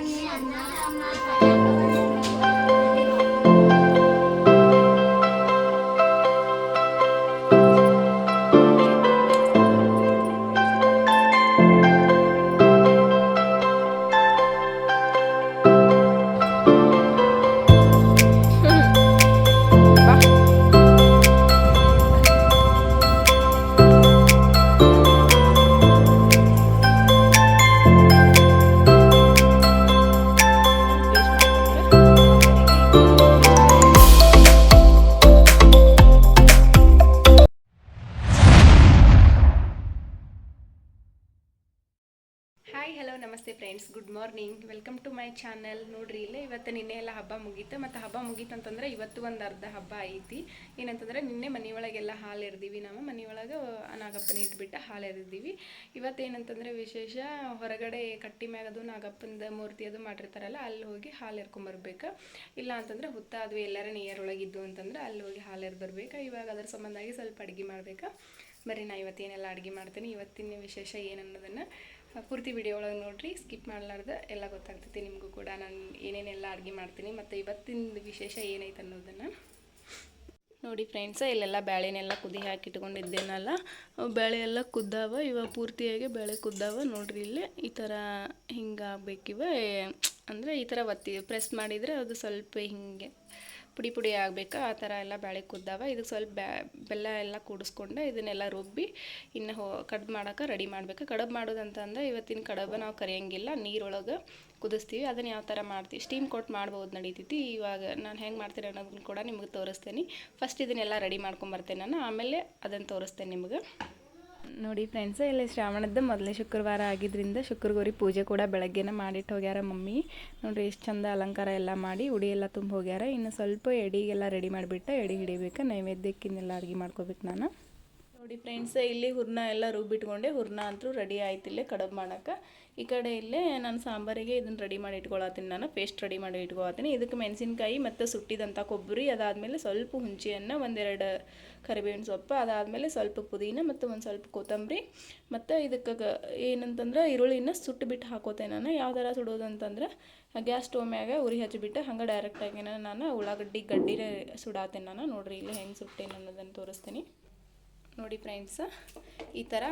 i'm Yeah. Channel ನೋಡ್ರಿ ಇಲ್ಲೇ. ಇವತ್ತು ನಿನ್ನೆ ಎಲ್ಲ ಹಬ್ಬ ಮುಗೀತು. ಮತ್ತು ಹಬ್ಬ ಮುಗೀತಂತಂದ್ರೆ ಇವತ್ತು ಒಂದು ಅರ್ಧ ಹಬ್ಬ ಐತಿ. ಏನಂತಂದ್ರೆ ನಿನ್ನೆ ಮನೆಯೊಳಗೆಲ್ಲ ಹಾಲು ಎರ್ದೀವಿ ನಾವು. ಮನೆಯೊಳಗೆ ನಾಗಪ್ಪನ ಇಟ್ಬಿಟ್ಟು ಹಾಲು ಇವತ್ತು ಏನಂತಂದ್ರೆ ವಿಶೇಷ ಹೊರಗಡೆ ಕಟ್ಟಿ ಮ್ಯಾಗ ಅದು ನಾಗಪ್ಪನ ಮೂರ್ತಿ ಅದು ಮಾಡಿರ್ತಾರಲ್ಲ, ಅಲ್ಲಿ ಹೋಗಿ ಹಾಲು ಎರ್ಕೊಂಬರ್ಬೇಕು ಇಲ್ಲ ಅಂತಂದ್ರೆ ಹುತ್ತ ಅದು ಎಲ್ಲರ ಒಳಗಿದ್ದು ಅಂತಂದ್ರೆ ಅಲ್ಲಿ ಹೋಗಿ ಹಾಲು ಎರ್ದು ಬರ್ಬೇಕು. ಇವಾಗ ಅದ್ರ ಸಂಬಂಧಾಗಿ ಸ್ವಲ್ಪ ಅಡುಗೆ ಮಾಡ್ಬೇಕು. ಬರೀ ನಾ ಇವತ್ತೇನೆಲ್ಲ ಅಡುಗೆ ಮಾಡ್ತೀನಿ. ಇವತ್ತಿನ ವಿಶೇಷ ಏನನ್ನೋದನ್ನು ಪೂರ್ತಿ ವಿಡಿಯೋ ಒಳಗೆ ನೋಡಿರಿ. ಸ್ಕಿಪ್ ಮಾಡಲಾರ್ದ ಎಲ್ಲ ಗೊತ್ತಾಗ್ತೈತಿ ನಿಮಗೂ ಕೂಡ. ನಾನು ಏನೇನೆಲ್ಲ ಅಡುಗೆ ಮಾಡ್ತೀನಿ ಮತ್ತು ಇವತ್ತಿನ ವಿಶೇಷ ಏನೈತೆ ಅನ್ನೋದನ್ನು. ನೋಡಿ ಫ್ರೆಂಡ್ಸ ಇಲ್ಲೆಲ್ಲ ಬೇಳೆನೆಲ್ಲ ಕುದಿ ಹಾಕಿ ಇಟ್ಕೊಂಡಿದ್ದೇನಲ್ಲ ಅವು ಬೇಳೆ ಎಲ್ಲ ಕುದ್ದಾವ. ಇವ ಪೂರ್ತಿಯಾಗಿ ಬೇಳೆ ಕುದ್ದಾವ. ನೋಡ್ರಿ ಇಲ್ಲಿ ಈ ಥರ ಹಿಂಗೆ ಆಗ್ಬೇಕಿವ ಅಂದರೆ ಈ ಥರ ಒತ್ತಿ ಪ್ರೆಸ್ ಮಾಡಿದರೆ ಅದು ಸ್ವಲ್ಪ ಹಿಂಗೆ ಪುಡಿ ಪುಡಿ ಆಗಬೇಕು? ಆ ಥರ ಎಲ್ಲ ಬ್ಯಾಳೆ ಕುದ್ದಾವ. ಇದಕ್ಕೆ ಸ್ವಲ್ಪ ಬ್ಯಾ, ಬೆಲ್ಲ ಎಲ್ಲ ಕೂಡಿಸ್ಕೊಂಡು ಇದನ್ನೆಲ್ಲ ರುಬ್ಬಿ ಇನ್ನು ಹೋ, ಕಡ್ಬು ಮಾಡೋಕೆ ರೆಡಿ ಮಾಡಬೇಕು. ಕಡಬು ಮಾಡೋದಂತಂದ್ರೆ ಇವತ್ತಿನ ಕಡಬು ನಾವು ಕರಿಯಂಗಿಲ್ಲ. ನೀರೊಳಗೆ ಕುದಿಸ್ತೀವಿ. ಅದನ್ನು ಯಾವ ಥರ ಮಾಡ್ತೀವಿ? ಸ್ಟೀಮ್ ಕೊಟ್ಟು ಮಾಡ್ಬೋದು ನಡೀತೈತಿ. ಇವಾಗ ನಾನು ಹೆಂಗೆ ಮಾಡ್ತೀನಿ ಅನ್ನೋದನ್ನು ಕೂಡ ನಿಮಗೆ ತೋರಿಸ್ತೇನೆ. ಫಸ್ಟ್ ಇದನ್ನೆಲ್ಲ ರೆಡಿ ಮಾಡ್ಕೊಂಬರ್ತೇನೆ ನಾನು. ಆಮೇಲೆ ಅದನ್ನು ತೋರಿಸ್ತೇನೆ ನಿಮಗೆ. ನೋಡಿ ಫ್ರೆಂಡ್ಸ್ ಇಲ್ಲಿ ಶ್ರಾವಣದ ಮೊದಲೇ ಶುಕ್ರವಾರ ಆಗಿದ್ದರಿಂದ ಶುಕ್ರಗೌರಿ ಪೂಜೆ ಕೂಡ ಬೆಳಗ್ಗೆನೇ ಮಾಡಿಟ್ಟು ಹೋಗ್ಯಾರ ಮಮ್ಮಿ. ನೋಡಿರಿ ಎಷ್ಟು ಚಂದ ಅಲಂಕಾರ ಎಲ್ಲ ಮಾಡಿ ಉಡಿ ಎಲ್ಲ ತುಂಬ ಹೋಗ್ಯಾರ ಇನ್ನು ಸ್ವಲ್ಪ ಎಡಿಗೆಲ್ಲ ರೆಡಿ ಮಾಡಿಬಿಟ್ಟು ಎಡಿ ಹಿಡಿಬೇಕು, ನೈವೇದ್ಯಕ್ಕಿನ್ನೆಲ್ಲ ಅಡುಗೆ ಮಾಡ್ಕೋಬೇಕು ನಾನು. ನೋಡಿ ಫ್ರೆಂಡ್ಸ್ ಇಲ್ಲಿ ಹುರ್ನ ಎಲ್ಲ ರುಬ್ಬಿಟ್ಕೊಂಡೆ ಹುರ್ನ ಅಂತೂ ರೆಡಿ ಆಯ್ತು ಇಲ್ಲೇ ಕಡುಬು ಮಾಡೋಕ್ಕೆ. ಈ ಕಡೆ ಇಲ್ಲೇ ನಾನು ಸಾಂಬಾರಿಗೆ ಇದನ್ನು ರೆಡಿ ಮಾಡಿ ಇಟ್ಕೊಳತ್ತೀನಿ ನಾನು. ಪೇಸ್ಟ್ ರೆಡಿ ಮಾಡಿ ಇಟ್ಕೊಳತ್ತೀನಿ. ಇದಕ್ಕೆ ಮೆಣಸಿನ್ಕಾಯಿ ಮತ್ತು ಸುಟ್ಟಿದಂಥ ಕೊಬ್ಬರಿ, ಅದಾದಮೇಲೆ ಸ್ವಲ್ಪ ಹುಂಚಿಯನ್ನು, ಒಂದೆರಡು ಕರಿಬೇವಿನ ಸೊಪ್ಪು, ಅದಾದಮೇಲೆ ಸ್ವಲ್ಪ ಪುದೀನ ಮತ್ತು ಒಂದು ಸ್ವಲ್ಪ ಕೊತ್ತಂಬರಿ. ಮತ್ತು ಇದಕ್ಕೆ ಏನಂತಂದ್ರೆ ಈರುಳ್ಳಿನ ಸುಟ್ಟು ಬಿಟ್ಟು ಹಾಕೋತೆ ನಾನು. ಯಾವ ಥರ ಸುಡೋದು ಅಂತಂದ್ರೆ ಗ್ಯಾಸ್ ಸ್ಟೋವ್ ಮ್ಯಾಗ ಉರಿ ಹಚ್ಚಿಬಿಟ್ಟು ಹಂಗೆ ಡೈರೆಕ್ಟಾಗಿ ನಾನು ಉಳ್ಳಾಗಡ್ಡಿ ಗಡ್ಡಿನೇ ಸುಡಾತೇನೆ ನಾನು. ನೋಡ್ರಿ ಇಲ್ಲಿ ಹೆಂಗೆ ಸುಟ್ಟೇನೆ ಅನ್ನೋದನ್ನು ತೋರಿಸ್ತೀನಿ. ನೋಡಿ ಫ್ರೆಂಡ್ಸ್, ಈ ಥರ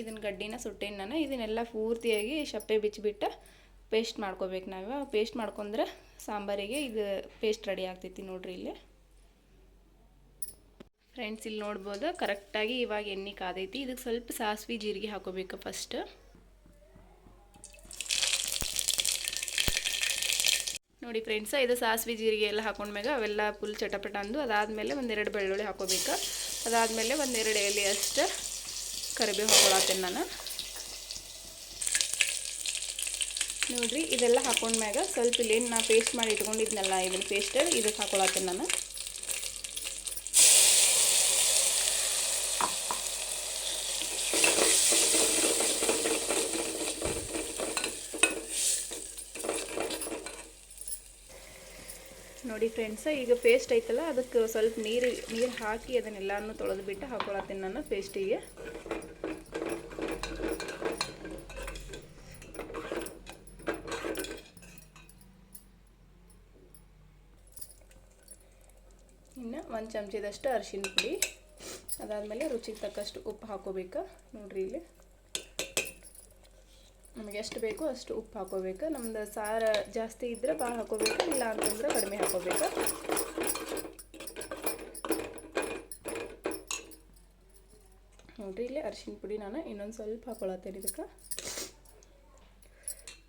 ಇದನ್ನ ಗಡ್ಡಿನ ಸುಟ್ಟೇನು ನಾನು ಇದನ್ನೆಲ್ಲ ಪೂರ್ತಿಯಾಗಿ ಶಪ್ಪೆ ಬಿಚ್ಚಿಬಿಟ್ಟು ಪೇಸ್ಟ್ ಮಾಡ್ಕೋಬೇಕು ನಾವು. ಪೇಸ್ಟ್ ಮಾಡ್ಕೊಂಡ್ರೆ ಸಾಂಬಾರಿಗೆ ಇದು ಪೇಸ್ಟ್ ರೆಡಿ ಆಗ್ತೈತಿ ನೋಡ್ರಿ ಇಲ್ಲಿ. ಫ್ರೆಂಡ್ಸ್, ಇಲ್ಲಿ ನೋಡ್ಬೋದು ಕರೆಕ್ಟಾಗಿ ಇವಾಗ ಎಣ್ಣೆ ಕಾದೈತಿ. ಇದಕ್ಕೆ ಸ್ವಲ್ಪ ಸಾಸಿವೆ ಜೀರಿಗೆ ಹಾಕೋಬೇಕು ಫಸ್ಟ್. ನೋಡಿ ಫ್ರೆಂಡ್ಸ್, ಇದು ಸಾಸಿವೆ ಜೀರಿಗೆ ಎಲ್ಲ ಹಾಕೊಂಡ್ಮ್ಯಾಗ ಅವೆಲ್ಲ ಫುಲ್ ಚಟಪಟ ಅಂದು ಅದಾದಮೇಲೆ ಒಂದೆರಡು ಬೆಳ್ಳುಳ್ಳಿ ಹಾಕೋಬೇಕು. ಅದಾದಮೇಲೆ ಒಂದೆರಡು ಎಲೆ ಅಷ್ಟು ಕರಿಬೇವು ಹಾಕೊಳತ್ತೇನೆ ನಾನು. ನೋಡಿರಿ, ಇದೆಲ್ಲ ಹಾಕೊಂಡ್ಮ್ಯಾಗ ಸ್ವಲ್ಪ ಇಲ್ಲೇನು ನಾ ಪೇಸ್ಟ್ ಮಾಡಿ ಇಟ್ಕೊಂಡಿದ್ನಲ್ಲ, ಇದನ್ನ ಪೇಸ್ಟ್ ಇದಕ್ಕೆ ಹಾಕೊಳತ್ತೇನೆ ನಾನು ನೋಡಿ ಫ್ರೆಂಡ್ಸ ಈಗ ಪೇಸ್ಟ್ ಐತಲ್ಲ, ಅದಕ್ಕೆ ಸ್ವಲ್ಪ ನೀರು ನೀರು ಹಾಕಿ ಅದನ್ನೆಲ್ಲನೂ ತೊಳೆದ್ಬಿಟ್ಟು ಹಾಕೊಳತ್ತೀನಿ ನಾನು ಪೇಸ್ಟಿಗೆ ಇನ್ನು ಒಂದು ಚಮಚದಷ್ಟು ಅರಿಶಿನ ಪುಡಿ. ಅದಾದಮೇಲೆ ರುಚಿಗೆ ತಕ್ಕಷ್ಟು ಉಪ್ಪು ಹಾಕೋಬೇಕು? ನೋಡ್ರಿ ಇಲ್ಲಿ. ನಮಗೆ ಎಷ್ಟು ಬೇಕೋ ಅಷ್ಟು ಉಪ್ಪು ಹಾಕೋಬೇಕು. ನಮ್ದು ಸಾರ ಜಾಸ್ತಿ ಇದ್ರೆ ಭಾಳ ಹಾಕೋಬೇಕು, ಇಲ್ಲ ಅಂತಂದ್ರೆ ಕಡಿಮೆ ಹಾಕೋಬೇಕು. ನೋಡ್ರಿ, ಇಲ್ಲಿ ಅರಿಶಿನ ಪುಡಿ ನಾನು ಇನ್ನೊಂದು ಸ್ವಲ್ಪ ಹಾಕೊಳತ್ತೇನೆ ಇದಕ್ಕೆ.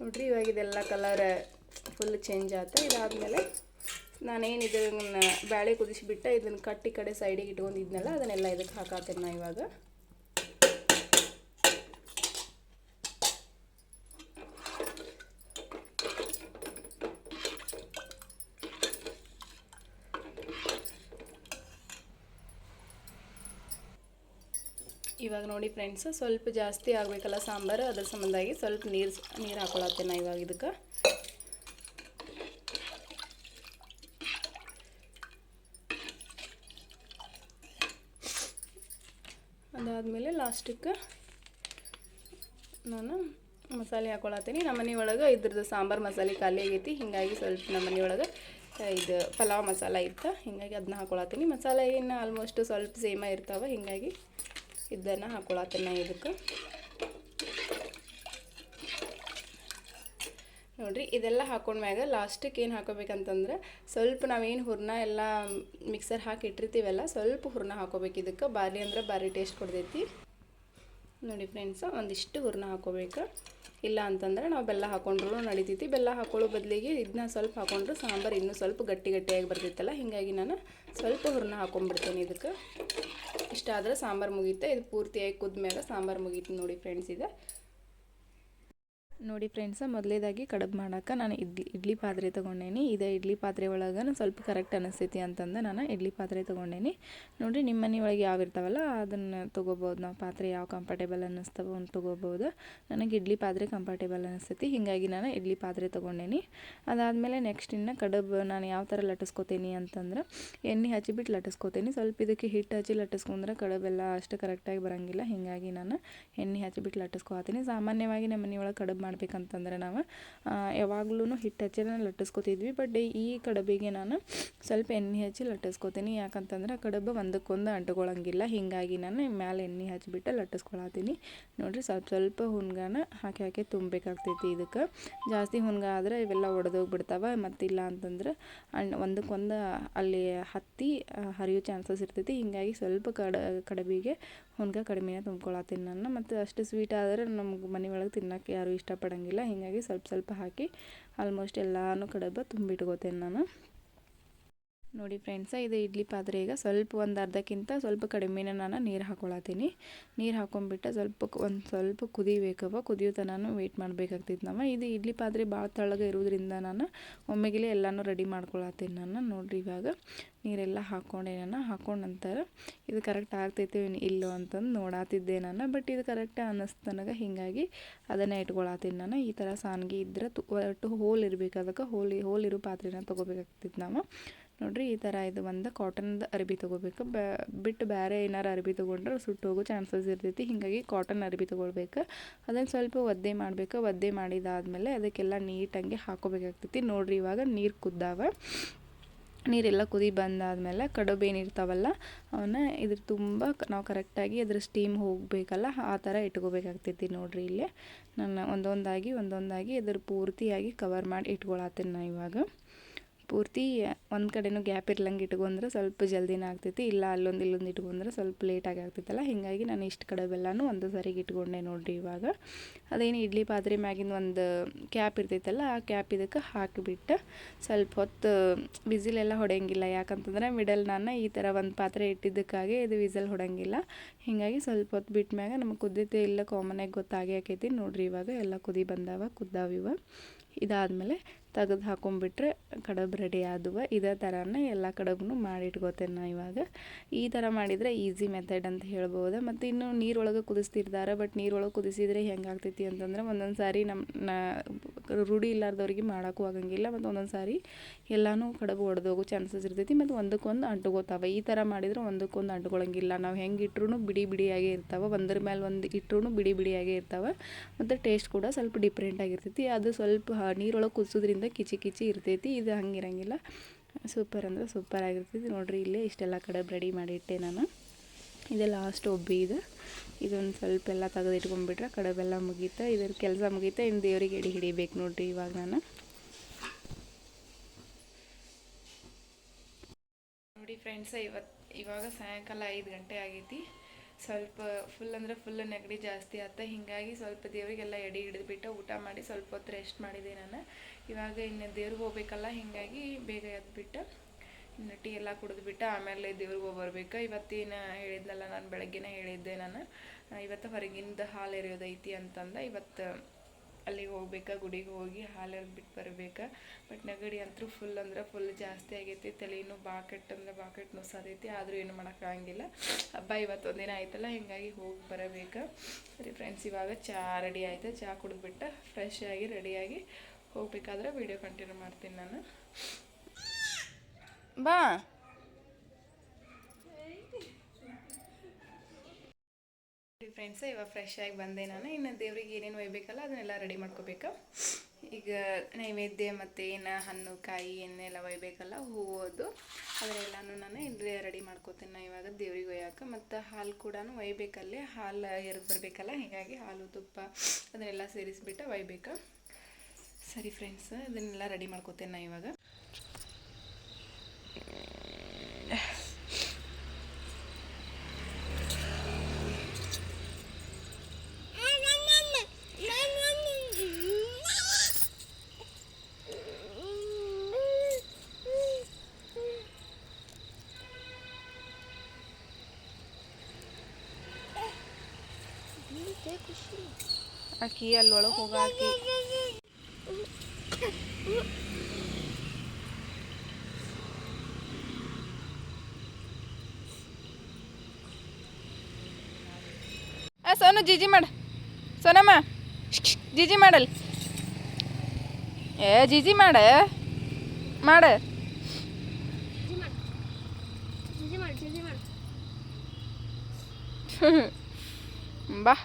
ನೋಡ್ರಿ, ಇವಾಗ ಇದೆಲ್ಲ ಕಲರ್ ಫುಲ್ ಚೇಂಜ್ ಆಯ್ತು ಇದಾದಮೇಲೆ ನಾನೇನು ಇದನ್ನ ಬ್ಯಾಳೆ ಕುದಿಸಿಬಿಟ್ಟು ಇದನ್ನು ಕಟ್ಟಿ ಕಡೆ ಸೈಡಿಗೆ ಇಟ್ಕೊಂಡಿದ್ನಲ್ಲ, ಅದನ್ನೆಲ್ಲ ಇದಕ್ಕೆ ಹಾಕಾತೇನೆ ನಾ ಇವಾಗ. ಇವಾಗ ನೋಡಿ ಫ್ರೆಂಡ್ಸ್ ಸ್ವಲ್ಪ ಜಾಸ್ತಿ ಆಗಬೇಕಲ್ಲ ಸಾಂಬಾರು, ಅದ್ರ ಸಂಬಂಧಾಗಿ ಸ್ವಲ್ಪ ನೀರು ನೀರು ಹಾಕೊಳತ್ತೇನೆ ಇವಾಗ ಇದಕ್ಕೆ. ಅದಾದಮೇಲೆ ಲಾಸ್ಟಿಗೆ ನಾನು ಮಸಾಲೆ ಹಾಕೊಳತ್ತೀನಿ. ನಮ್ಮ ಮನೆ ಒಳಗೆ ಇದ್ರದ್ದು ಸಾಂಬಾರು ಮಸಾಲೆ ಖಾಲಿ ಆಗೈತಿ. ಹೀಗಾಗಿ ಸ್ವಲ್ಪ ನಮ್ಮ ಮನೆ ಒಳಗೆ ಇದು ಪಲಾವ್ ಮಸಾಲ ಇತ್ತು. ಹೀಗಾಗಿ ಅದನ್ನ ಹಾಕೊಳತ್ತೀನಿ. ಮಸಾಲೆ ಏನು ಆಲ್ಮೋಸ್ಟ್ ಸ್ವಲ್ಪ ಸೇಮ ಇರ್ತಾವೆ ಹೀಗಾಗಿ ಇದನ್ನು ಹಾಕೊಳತ್ತೀನಿ ಇದಕ್ಕೆ. ನೋಡಿರಿ, ಇದೆಲ್ಲ ಹಾಕೊಂಡ್ಮ್ಯಾಗ ಲಾಸ್ಟಿಗೆ ಏನು ಹಾಕೋಬೇಕಂತಂದ್ರೆ ಸ್ವಲ್ಪ ನಾವೇನು ಹೂರ್ಣ ಎಲ್ಲ ಮಿಕ್ಸರ್ ಹಾಕಿ ಇಟ್ಟಿರ್ತೀವಲ್ಲ, ಸ್ವಲ್ಪ ಹೂರ್ಣ ಹಾಕೋಬೇಕು ಇದಕ್ಕೆ. ಬಾರಿ ಅಂದ್ರೆ ಬಾರಿ ಟೇಸ್ಟ್ ಕೊಡ್ತೈತಿ. ನೋಡಿ ಫ್ರೆಂಡ್ಸ್ ಒಂದಿಷ್ಟು ಹೂರ್ಣ ಹಾಕೋಬೇಕು. ಇಲ್ಲ ಅಂತಂದ್ರೆ ನಾವು ಬೆಲ್ಲ ಹಾಕೊಂಡ್ರು ನಡಿತೈತಿ ಬೆಲ್ಲ ಹಾಕೊಳ್ಳೋ ಬದಲಿಗೆ ಇದನ್ನ ಸ್ವಲ್ಪ ಹಾಕೊಂಡ್ರೆ ಸಾಂಬಾರು ಇನ್ನೂ ಸ್ವಲ್ಪ ಗಟ್ಟಿ ಗಟ್ಟಿಯಾಗಿ ಬರ್ತೈತಲ್ಲ ಹೀಗಾಗಿ ನಾನು ಸ್ವಲ್ಪ ಹುರ್ನ ಹಾಕೊಂಡ್ಬಿಡ್ತೇನೆ ಇದಕ್ಕೆ. ಇಷ್ಟ ಆದರೆ ಸಾಂಬಾರು ಮುಗೀತೆ. ಇದು ಪೂರ್ತಿಯಾಗಿ ಕುದ್ಮ್ಯಾಗ ಸಾಂಬಾರು ಮುಗೀತು ನೋಡಿ ಫ್ರೆಂಡ್ಸ್ ಇದು. ನೋಡಿ ಫ್ರೆಂಡ್ಸ ಮೊದಲೇದಾಗಿ ಕಡುಬು ಮಾಡೋಕೆ ನಾನು ಇಡ್ಲಿ ಇಡ್ಲಿ ಪಾತ್ರೆ ತೊಗೊಂಡೇನಿ. ಇದೇ ಇಡ್ಲಿ ಪಾತ್ರೆ ಒಳಗೆ ಸ್ವಲ್ಪ ಕರೆಕ್ಟ್ ಅನಿಸ್ತೈತಿ ಅಂತಂದು ನಾನು ಇಡ್ಲಿ ಪಾತ್ರೆ ತೊಗೊಂಡೇನಿ. ನೋಡಿರಿ ನಿಮ್ಮ ಮನೆ ಒಳಗೆ ಯಾವ ಇರ್ತಾವಲ್ಲ, ಅದನ್ನು ತೊಗೋಬೋದು ನಾವು ಪಾತ್ರೆ ಯಾವ ಕಂಫರ್ಟೇಬಲ್ ಅನ್ನಿಸ್ತವೋ ಒಂದು ತೊಗೋಬೋದು ನನಗೆ ಇಡ್ಲಿ ಪಾತ್ರೆ ಕಂಫರ್ಟೇಬಲ್ ಅನಿಸ್ತೈತಿ. ಹೀಗಾಗಿ ನಾನು ಇಡ್ಲಿ ಪಾತ್ರೆ ತೊಗೊಂಡೇನಿ. ಅದಾದಮೇಲೆ ನೆಕ್ಸ್ಟ್ ಇನ್ನು ಕಡುಬು ನಾನು ಯಾವ ಥರ ಲಟ್ಟಿಸ್ಕೊತೀನಿ ಅಂತಂದ್ರೆ, ಎಣ್ಣೆ ಹಚ್ಚಿಬಿಟ್ಟು ಲಟ್ಟಿಸ್ಕೊತೀನಿ ಸ್ವಲ್ಪ ಇದಕ್ಕೆ ಹಿಟ್ಟು ಹಚ್ಚಿ ಲಟ್ಟಿಸ್ಕೊಂಡ್ರೆ ಕಡುಬೆಲ್ಲ ಅಷ್ಟು ಕರೆಕ್ಟಾಗಿ ಬರೋಂಗಿಲ್ಲ. ಹೀಗಾಗಿ ನಾನು ಎಣ್ಣೆ ಹಚ್ಚಿಬಿಟ್ಟು ಲಟ್ಟಿಸ್ಕೊತೀನಿ ಸಾಮಾನ್ಯವಾಗಿ ನಮ್ಮ ಮನೆಯೊಳಗೆ ಕಡುಬು ಮಾಡ್ಬೇಕಂತಂದ್ರೆ ನಾವು ಯಾವಾಗ್ಲೂ ಹಿಟ್ಟು ಹಚ್ಚಿ ಲಟ್ಟಿಸ್ಕೊತಿದ್ವಿ. ಬಟ್ ಈ ಕಡಬಿಗೆ ನಾನು ಸ್ವಲ್ಪ ಎಣ್ಣೆ ಹಚ್ಚಿ ಲಟ್ಟಿಸ್ಕೊತೀನಿ. ಯಾಕಂತಂದ್ರೆ ಕಡಬು ಒಂದಕ್ಕೊಂದು ಅಂಟ್ಕೊಳ್ಳಂಗಿಲ್ಲ ಹೀಗಾಗಿ ನಾನು ಮ್ಯಾಲೆ ಎಣ್ಣೆ ಹಚ್ಚಿಬಿಟ್ಟು ಲಟ್ಟಿಸ್ಕೊಳತ್ತೀನಿ ನೋಡಿರಿ ಸ್ವಲ್ಪ ಸ್ವಲ್ಪ ಹುಣ್ಗಾನ ಹಾಕಿ ಹಾಕಿ ತುಂಬಬೇಕಾಗ್ತೈತಿ ಇದಕ್ಕೆ. ಜಾಸ್ತಿ ಹುಣ್ಗ ಆದರೆ ಇವೆಲ್ಲ ಒಡೆದೋಗ್ಬಿಡ್ತಾವೆ. ಮತ್ತಿಲ್ಲ ಅಂತಂದ್ರೆ ಅಣ್ಣ ಒಂದಕ್ಕೊಂದು ಅಲ್ಲಿ ಹತ್ತಿ ಹರಿಯೋ ಚಾನ್ಸಸ್ ಇರ್ತೈತಿ. ಹೀಗಾಗಿ ಸ್ವಲ್ಪ ಕಡ, ಕಡುಬಿಗೆ ಹುಣ್ಗ ಕಡಿಮೆನೇ ತುಂಬ್ಕೊಳತ್ತೀನಿ ನಾನು ಮತ್ತು ಅಷ್ಟು ಸ್ವೀಟ್ ಆದರೆ ನಮ್ಗೆ ಮನೆ ಒಳಗೆ ತಿನ್ನೋಕ್ಕೆ ಯಾರೂ ಇಷ್ಟಪಡೋಂಗಿಲ್ಲ. ಹೀಗಾಗಿ ಸ್ವಲ್ಪ ಸ್ವಲ್ಪ ಹಾಕಿ ಆಲ್ಮೋಸ್ಟ್ ಎಲ್ಲನೂ ಕಡಬ ತುಂಬಿಟ್ಕೋತೇನೆ ನಾನು. ನೋಡಿ ಫ್ರೆಂಡ್ಸ, ಇದು ಇಡ್ಲಿ ಪಾತ್ರೆ. ಈಗ ಸ್ವಲ್ಪ ಒಂದು ಅರ್ಧಕ್ಕಿಂತ ಸ್ವಲ್ಪ ಕಡಿಮೆನೇ ನಾನು ನೀರು ಹಾಕೊಳತ್ತೀನಿ. ನೀರು ಹಾಕೊಂಡ್ಬಿಟ್ಟು ಸ್ವಲ್ಪ ಒಂದು ಸ್ವಲ್ಪ ಕುದಿಬೇಕವ ಕುದಿಯೋ ನಾನು ವೆಯ್ಟ್ ಮಾಡಬೇಕಾಗ್ತಿತ್ತು ನಾವು ಇದು ಇಡ್ಲಿ ಪಾತ್ರೆ ಭಾಳ ತಳಗ ಇರೋದ್ರಿಂದ ನಾನು ಒಮ್ಮೆಗಿಲೆ ಎಲ್ಲನೂ ರೆಡಿ ಮಾಡ್ಕೊಳತ್ತೀನಿ ನಾನು ನೋಡಿರಿ ಇವಾಗ ನೀರೆಲ್ಲ ಹಾಕ್ಕೊಂಡೆ ನಾನು ಹಾಕೊಂಡ ನಂತರ ಇದು ಕರೆಕ್ಟ್ ಆಗ್ತೈತೆ ಇಲ್ಲೋ ಅಂತಂದು ನೋಡಾತಿದ್ದೆ ನಾನು. ಬಟ್ ಇದು ಕರೆಕ್ಟ್ ಅನ್ನಿಸ್ತು ನನಗೆ ಹೀಗಾಗಿ ಅದನ್ನೇ ಇಟ್ಕೊಳತ್ತೀನಿ ನಾನು. ಈ ಥರ ಸಾನ್ಗೆ ಇದ್ರೆ ಒಟ್ಟು ಹೋಲ್ ಇರಬೇಕು. ಅದಕ್ಕೆ ಹೋಲ್ ಹೋಲ್ ಇರೋ ಪಾತ್ರೆನ ತೊಗೋಬೇಕಾಗ್ತಿತ್ತು ನಾವು ನೋಡಿರಿ ಈ ಥರ ಇದು ಒಂದು ಕಾಟನ್ದು ಅರ್ಬಿ ತೊಗೋಬೇಕು. ಬಿಟ್ಟು ಬೇರೆ ಏನಾರು ಅರ್ಬಿ ತೊಗೊಂಡ್ರೆ ಸುಟ್ಟು ಹೋಗೋ ಚಾನ್ಸಸ್ ಇರ್ತೈತಿ. ಹೀಗಾಗಿ ಕಾಟನ್ ಅರ್ಬಿ ತೊಗೊಳ್ಬೇಕು. ಅದನ್ನು ಸ್ವಲ್ಪ ಒದ್ದೆ ಮಾಡಬೇಕು. ಒದ್ದೆ ಮಾಡಿದಾದಮೇಲೆ ಅದಕ್ಕೆಲ್ಲ ನೀಟಾಗಿ ಹಾಕೋಬೇಕಾಗ್ತೈತಿ. ನೋಡಿರಿ ಇವಾಗ ನೀರು ಕುದ್ದಾವ. ನೀರೆಲ್ಲ ಕುದಿ ಬಂದಾದಮೇಲೆ ಕಡುಬು ಏನಿರ್ತಾವಲ್ಲ ಅವನ್ನ ಇದ್ರ ತುಂಬ ನಾವು ಕರೆಕ್ಟಾಗಿ ಅದ್ರ ಸ್ಟೀಮ್ ಹೋಗಬೇಕಲ್ಲ, ಆ ಥರ ಇಟ್ಕೋಬೇಕಾಗ್ತೈತಿ ನೋಡಿರಿ ಇಲ್ಲಿ. ನಾನು ಒಂದೊಂದಾಗಿ ಒಂದೊಂದಾಗಿ ಅದ್ರ ಪೂರ್ತಿಯಾಗಿ ಕವರ್ ಮಾಡಿ ಇಟ್ಕೊಳತ್ತೀನಿ ನಾನು ಇವಾಗ. ಪೂರ್ತಿ ಒಂದು ಕಡೆನೂ ಗ್ಯಾಪ್ ಇರ್ಲಂಗೆ ಇಟ್ಕೊಂಡ್ರೆ ಸ್ವಲ್ಪ ಜಲ್ದಿನ ಆಗ್ತೈತಿ. ಇಲ್ಲ ಅಲ್ಲೊಂದು ಇಲ್ಲೊಂದು ಇಟ್ಕೊಂಡ್ರೆ ಸ್ವಲ್ಪ ಲೇಟಾಗಿ ಆಗ್ತೈತಲ್ಲ. ಹೀಗಾಗಿ ನಾನು ಇಷ್ಟು ಕಡೆ ಬೆಲ್ಲನೂ ಒಂದು ಸರಿಗೆ ಇಟ್ಕೊಂಡೆ ನೋಡಿರಿ ಇವಾಗ. ಅದೇನು ಇಡ್ಲಿ ಪಾತ್ರೆ ಮ್ಯಾಗಿನ ಒಂದು ಕ್ಯಾಪ್ ಇರ್ತೈತಲ್ಲ, ಆ ಕ್ಯಾಪ್ ಇದಕ್ಕೆ ಹಾಕಿಬಿಟ್ಟು ಸ್ವಲ್ಪ ಹೊತ್ತು ವಿಸಿಲೆಲ್ಲ ಹೊಡೆಯಂಗಿಲ್ಲ. ಯಾಕಂತಂದ್ರೆ ಮಿಡಲ್ ನಾನು ಈ ಥರ ಒಂದು ಪಾತ್ರೆ ಇಟ್ಟಿದ್ದಕ್ಕಾಗಿ ಇದು ವಿಸಲ್ ಹೊಡಂಗಿಲ್ಲ ಹೀಗಾಗಿ ಸ್ವಲ್ಪ ಹೊತ್ತು ಬಿಟ್ಟ ಮ್ಯಾಗ ನಮಗೆ ಕುದ್ದೈತೆ ಇಲ್ಲ ಕಾಮನಾಗಿ ಗೊತ್ತಾಗಿ ಆಕೈತಿ. ನೋಡಿರಿ ಇವಾಗ ಎಲ್ಲ ಕುದಿ ಬಂದಾವ ಕುದ್ದಾವ ಇವಾಗ ಇದಾದಮೇಲೆ ತೆಗೆದು ಹಾಕೊಂಡ್ಬಿಟ್ರೆ ಕಡಬು ರೆಡಿ ಆದುವ. ಇದೇ ಥರನೇ ಎಲ್ಲ ಕಡುಬು ಮಾಡಿಟ್ಕೋತೇನೆ ನಾ ಇವಾಗ. ಈ ಥರ ಮಾಡಿದರೆ ಈಸಿ ಮೆಥಡ್ ಅಂತ ಹೇಳ್ಬೋದು. ಮತ್ತು ಇನ್ನು ನೀರೊಳಗೆ ಕುದಿಸ್ತಿರ್ತಾರೆ. ಬಟ್ ನೀರೊಳಗೆ ಕುದಿಸಿದ್ರೆ ಹೆಂಗಾಗ್ತೈತಿ ಅಂತಂದ್ರೆ ಒಂದೊಂದು ಸಾರಿ ನಮ್ಮ ರೂಢಿ ಇಲ್ಲಾರ್ದವ್ರಿಗೆ ಮಾಡೋಕ್ಕೂ ಆಗಂಗಿಲ್ಲ. ಮತ್ತು ಒಂದೊಂದು ಸಾರಿ ಎಲ್ಲನೂ ಕಡಬು ಒಡೆದೋಗೋ ಚಾನ್ಸಸ್ ಇರ್ತೈತಿ. ಮತ್ತು ಒಂದಕ್ಕೊಂದು ಅಂಟುಗೋತಾವೆ ಈ ಥರ ಮಾಡಿದ್ರೆ ಒಂದಕ್ಕೊಂದು ಅಂಟುಗೊಳಂಗಿಲ್ಲ ನಾವು ಹೆಂಗೆ ಇಟ್ರೂ ಬಿಡಿ ಬಿಡಿಯಾಗೇ ಇರ್ತಾವೆ. ಒಂದ್ರ ಮೇಲೆ ಒಂದು ಇಟ್ರೂ ಬಿಡಿ ಬಿಡಿಯಾಗೇ ಇರ್ತಾವೆ. ಮತ್ತು ಟೇಸ್ಟ್ ಕೂಡ ಸ್ವಲ್ಪ ಡಿಫ್ರೆಂಟ್ ಆಗಿರ್ತೈತಿ. ಅದು ಸ್ವಲ್ಪ ನೀರೊಳಗೆ ಕುದಿಸೋದ್ರಿಂದ ಕಿಚಿ ಕಿಚಿ ಇರ್ತೈತಿ. ಇದು ಹಂಗಿರಂಗಿಲ್ಲ. ಸೂಪರ್ ಅಂದ್ರೆ ಸೂಪರ್ ಆಗಿರ್ತೈತಿ. ನೋಡಿರಿ ಇಲ್ಲೇ ಇಷ್ಟೆಲ್ಲ ಕಡಬು ರೆಡಿ ಮಾಡಿಟ್ಟೆ ನಾನು. ಇದೆ ಲಾಸ್ಟ್ ಒಬ್ಬಿ ಇದು. ಇದೊಂದು ಸ್ವಲ್ಪ ಎಲ್ಲ ತೆಗೆದಿಟ್ಕೊಂಡ್ಬಿಟ್ರೆ ಕಡಬೆಲ್ಲ ಮುಗೀತ ಇದ್ರ ಕೆಲಸ ಮುಗೀತ, ಇನ್ನು ದೇವ್ರಿಗೆ ಎಡಿ ಹಿಡಿಬೇಕು ನೋಡಿರಿ ಇವಾಗ ನಾನು. ನೋಡಿ ಫ್ರೆಂಡ್ಸ ಇವತ್ತು ಇವಾಗ ಸಾಯಂಕಾಲ ಐದು ಗಂಟೆ ಆಗೈತಿ. ಸ್ವಲ್ಪ ಫುಲ್ ಅಂದರೆ ಫುಲ್ ನೆಗಡಿ ಜಾಸ್ತಿ ಆತ. ಹೀಗಾಗಿ ಸ್ವಲ್ಪ ದೇವರಿಗೆಲ್ಲ ಎಡಿ ಹಿಡಿದ್ಬಿಟ್ಟು ಊಟ ಮಾಡಿ ಸ್ವಲ್ಪ ಹೊತ್ತು ರೆಸ್ಟ್ ಮಾಡಿದೆ ನಾನು. ಇವಾಗ ಇನ್ನು ದೇವ್ರಿಗೆ ಹೋಗ್ಬೇಕಲ್ಲ, ಹೀಗಾಗಿ ಬೇಗ ಎದ್ಬಿಟ್ಟು ಟೀ ಎಲ್ಲ ಕುಡಿದ್ಬಿಟ್ಟು ಆಮೇಲೆ ದೇವ್ರಿಗೆ ಬರ್ಬೇಕು. ಇವತ್ತಿನ ಹೇಳಿದ್ನಲ್ಲ ನಾನು, ಬೆಳಗ್ಗೆನೇ ಹೇಳಿದ್ದೆ ನಾನು. ಇವತ್ತು ಹೊರಗಿಂದ ಹಾಲು ಎರೆಯೋದೈತಿ ಅಂತಂದ. ಇವತ್ತು ಅಲ್ಲಿಗೆ ಹೋಗ್ಬೇಕಾ, ಗುಡಿಗೆ ಹೋಗಿ ಹಾಲು ಬಿಟ್ಟು ಬರ್ಬೇಕು? ಬಟ್ ನೆಗಡಿ ಅಂತೂ ಫುಲ್ ಅಂದ್ರೆ ಫುಲ್ ಜಾಸ್ತಿ ಆಗೈತಿ. ತಲೆನೂ ಬಾಕೆಟ್ ಅಂದ್ರೆ ಬಾಕೆಟ್ ನುಸಾದೈತಿ ಆದರೂ ಏನು ಮಾಡೋಕ್ಕಾಗಂಗಿಲ್ಲ ಹಬ್ಬ ಇವತ್ತು ಒಂದಿನ ಆಯ್ತಲ್ಲ, ಹೀಗಾಗಿ ಹೋಗಿ ಬರಬೇಕು. ಸರಿ ಫ್ರೆಂಡ್ಸ್ ಇವಾಗ ಚಹಾ ರೆಡಿ ಆಯಿತು. ಚಹಾ ಕುಡಿದ್ಬಿಟ್ಟು ಫ್ರೆಶ್ ಆಗಿ ರೆಡಿಯಾಗಿ ಹೋಗ್ಬೇಕಾದ್ರೆ ವೀಡಿಯೋ ಕಂಟಿನ್ಯೂ ಮಾಡ್ತೀನಿ ನಾನು. ಬಾ. ಫ್ರೆಂಡ್ಸ್ ಇವಾಗ ಫ್ರೆಶ್ ಆಗಿ ಬಂದೆ ನಾನು. ಇನ್ನು ದೇವ್ರಿಗೆ ಏನೇನು ಒಯ್ಬೇಕಲ್ಲ, ಅದನ್ನೆಲ್ಲ ರೆಡಿ ಮಾಡ್ಕೋಬೇಕು. ಈಗ ನೈವೇದ್ಯ ಮತ್ತು ಏನು ಹಣ್ಣು, ಕಾಯಿ, ಎಣ್ಣೆಲ್ಲ ಒಯ್ಬೇಕಲ್ಲ ಹೂವೋದು ಅದರೆಲ್ಲನೂ ನಾನು ಇಲ್ಲಿ ರೆಡಿ ಮಾಡ್ಕೋತೀನಿ ನಾ ಇವಾಗ ದೇವ್ರಿಗೆ ಒಯ್ಯಕ್ಕೆ ಮತ್ತು ಹಾಲು ಕೂಡ ಒಯ್ಬೇಕಲ್ಲೇ. ಹಾಲು ಎರಡು ಬರಬೇಕಲ್ಲ, ಹೀಗಾಗಿ ಹಾಲು, ತುಪ್ಪ ಅದನ್ನೆಲ್ಲ ಸೇರಿಸ್ಬಿಟ್ಟು ಒಯ್ಬೇಕು. ಸರಿ ಫ್ರೆಂಡ್ಸ್ ಅದನ್ನೆಲ್ಲ ರೆಡಿ ಮಾಡ್ಕೋತೀನಿ ನಾ ಇವಾಗ. ಆಕಿ ಅಲ್ಲೊಳಗೆ ಹೋಗಾಕಿ ಆ ಸೋನು ಜಿಜಿ ಮಾಡು ಸೋನಮ್ಮ ಜಿಜಿ ಮಾಡಲ್ ಏ ಜಿಜಿ ಮಾಡ ಮಾಡ ಬಾ